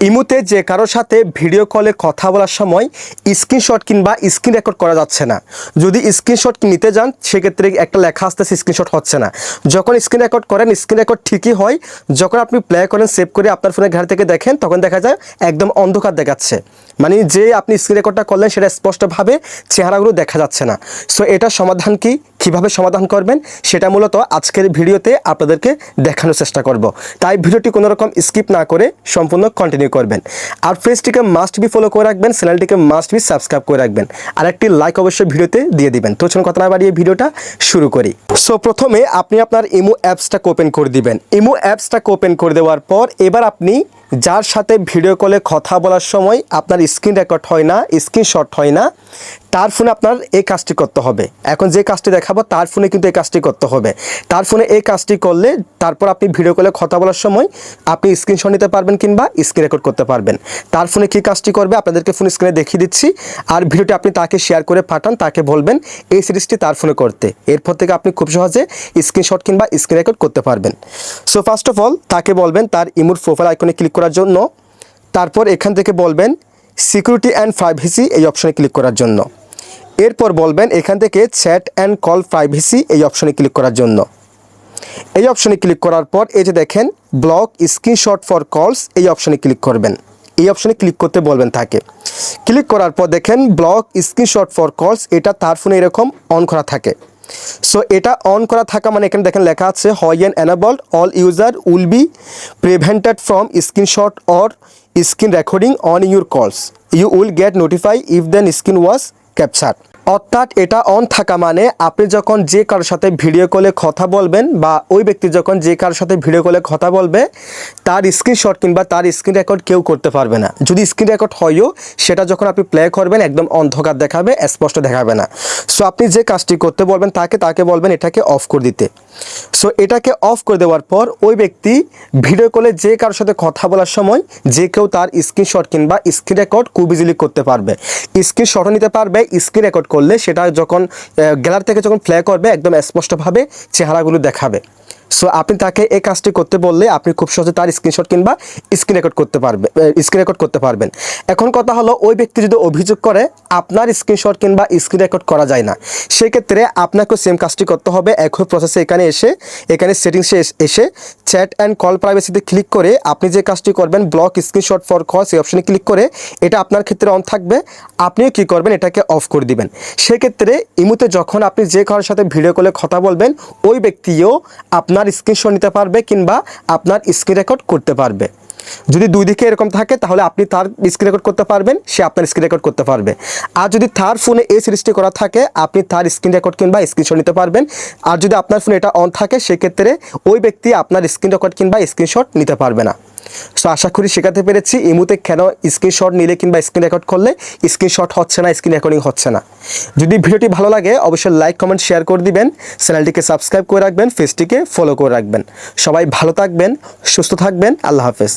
ইমুতে যে কারোর সাথে ভিডিও কলে কথা বলার সময় স্ক্রিনশট কিংবা স্ক্রিন রেকর্ড করা যাচ্ছে না। যদি স্ক্রিনশট নিতে যান, সেক্ষেত্রে একটা লেখা আসতেছে স্ক্রিনশট হচ্ছে না। যখন স্ক্রিন রেকর্ড করেন, স্ক্রিন রেকর্ড ঠিকই হয়। যখন আপনি প্লে করেন, সেভ করে আপনার ফোনের ঘাট থেকে দেখেন, তখন দেখা যায় একদম অন্ধকার দেখাচ্ছে। মানে যে আপনি স্ক্রিন রেকর্ডটা করলেন, সেটা স্পষ্টভাবে চেহারাগুলো দেখা যাচ্ছে না। সো এটার সমাধান কি? কীভাবে সমাধান করবেন? সেটা মূলত আজকের ভিডিওতে আপনাদেরকে দেখানোর চেষ্টা করব। তাই ভিডিওটি কোনো রকম স্কিপ না করে সম্পূর্ণ কন্টিনিউ করবেন। আর পেজটিকে মাস্ট বি ফলো করে রাখবেন চ্যানেলটিকে মাস্ট বি সাবস্ক্রাইব করে রাখবেন। আর একটি লাইক অবশ্যই ভিডিওতে দিয়ে দিবেন। তো চলুন কথা না বাড়িয়ে ভিডিওটা শুরু করি। সো প্রথমে আপনি আপনার ইমো অ্যাপসটা ওপেন করে দিবেন। ইমো অ্যাপসটা ওপেন করে দেওয়ার পর এবার আপনি যার সাথে ভিডিও কলে কথা বলার সময় আপনার স্ক্রিন রেকর্ড হয় না স্ক্রিনশট হয় না তার ফোনে আপনার এই কাজটি করতে হবে। এখন যে কাজটি দেখাবো, তার ফোনে কিন্তু এই কাজটি করতে হবে। তার ফোনে এই কাজটি করলে তারপর আপনি ভিডিও কলে কথা বলার সময় আপনি স্ক্রিনশট নিতে পারবেন কিংবা স্ক্রিন রেকর্ড করতে পারবেন। তার ফোনে কী কাজটি করবে, আপনাদেরকে ফোন স্ক্রিনে দেখিয়ে দিচ্ছি। আর ভিডিওটি আপনি তাকে শেয়ার করে পাঠান, তাকে বলবেন এই সিরিজটি তার ফোনে করতে। এরপর থেকে আপনি খুব সহজে স্ক্রিনশট কিংবা স্ক্রিন রেকর্ড করতে পারবেন। সো ফার্স্ট অফ অল তাকে বলবেন তার ইমোর প্রোফাইল আইকনে ক্লিক করার জন্য। তারপর এখান থেকে বলবেন সিকিউরিটি অ্যান্ড প্রাইভেসি এই অপশনে ক্লিক করার জন্য। এরপর বলবেন এখান থেকে চ্যাট অ্যান্ড কল প্রাইভেসি এই অপশনে ক্লিক করার জন্য। এই অপশনে ক্লিক করার পর এই যে দেখেন, ব্লক স্ক্রিনশট ফর কলস এই অপশনে ক্লিক করবেন। এই অপশনে ক্লিক করতে বলবেন থাকে ক্লিক করার পর দেখেন, ব্লক স্ক্রিনশট ফর কলস এটা তার ফোনে এরকম অন করা থাকে। সো এটা অন করা থাকা মানে এখানে দেখেন লেখা আছে হয় and enabled all user will be prevented from screenshot or screen recording on your calls you will get notify if then screen was capture অর্থাৎ এটা অন থাকা মানে আপনি যখন যে কারোর সাথে ভিডিও কলে কথা বলবেন বা ওই ব্যক্তি যখন যে কারোর সাথে ভিডিও কলে কথা বলবে, তার স্ক্রিনশট কিংবা তার স্ক্রিন রেকর্ড কেউ করতে পারবে না। যদি স্ক্রিন রেকর্ড হয়ও, সেটা যখন আপনি প্লে করবেন, একদম অন্ধকার দেখাবে, স্পষ্ট দেখাবে না। সো আপনি যে কাজটি করতে বলবেন, তাকে তাকে বলবেন এটাকে অফ করে দিতে। সো এটাকে অফ করে দেওয়ার পর ওই ব্যক্তি ভিডিও কলে যে কারোর সাথে কথা বলার সময় যে কেউ তার স্ক্রিনশট কিংবা স্ক্রিন রেকর্ড খুব ইজিলি করতে পারবে। স্ক্রিনশটও নিতে পারবে স্ক্রিন রেকর্ড করলে সেটা যখন গ্যালারি থেকে যখন প্লে করবে, একদম স্পষ্টভাবে চেহারাগুলো দেখাবে। সো আপনি তাকে এই কাজটি করতে বললে আপনি খুব সহজে তার স্ক্রিনশট কিংবা স্ক্রিন রেকর্ড করতে পারবে স্ক্রিন রেকর্ড করতে পারবেন। এখন কথা হলো, ওই ব্যক্তি যদি অভিযোগ করে, আপনার স্ক্রিনশট কিংবা স্ক্রিন রেকর্ড করা যায় না। সেক্ষেত্রে আপনাকে সেম কাজটি করতে হবে। একই প্রসেসে এখানে এসে, এখানে সেটিংসে এসে চ্যাট অ্যান্ড কল প্রাইভেসিতে ক্লিক করে আপনি যে কাজটি করবেন ব্লক স্ক্রিনশট ফর কল সেই অপশনে ক্লিক করে এটা আপনার ক্ষেত্রে অন থাকবে। আপনিও কী করবেন, এটাকে অফ করে দিবেন। সেক্ষেত্রে ইমুতে যখন আপনি যে কারোর সাথে ভিডিও কলে কথা বলবেন, ওই ব্যক্তিও আপনার স্ক্রিনশট নিতে পারবে কিংবা আপনার স্ক্রিন রেকর্ড করতে পারবে। যদি দুই দিকে এরকম থাকে, তাহলে আপনি তার স্ক্রিন রেকর্ড করতে পারবেন, সে আপনার স্ক্রিন রেকর্ড করতে পারবে। আর যদি তার ফোনে এই সিরিজটি করা থাকে, আপনি তার স্ক্রিন রেকর্ড কিংবা স্ক্রিনশট নিতে পারবেন। আর যদি আপনার ফোনে এটা অন থাকে, সেক্ষেত্রে ওই ব্যক্তি আপনার স্ক্রিন রেকর্ড কিংবা স্ক্রিনশট নিতে পারবে না। সো আশা করি শেখাতে পেরেছি ইমুতে কেন স্ক্রিনশট নিলে কিংবা স্ক্রিন রেকর্ড করলে স্ক্রিনশট হচ্ছে না স্ক্রিন রেকর্ডিং হচ্ছে না। যদি ভিডিওটি ভালো লাগে, অবশ্যই লাইক কমেন্ট শেয়ার করে দিবেন, চ্যানেলটিকে সাবস্ক্রাইব করে রাখবেন ফেসটিকে ফলো করে রাখবেন। সবাই ভালো থাকবেন, সুস্থ থাকবেন, আল্লাহ হাফেজ।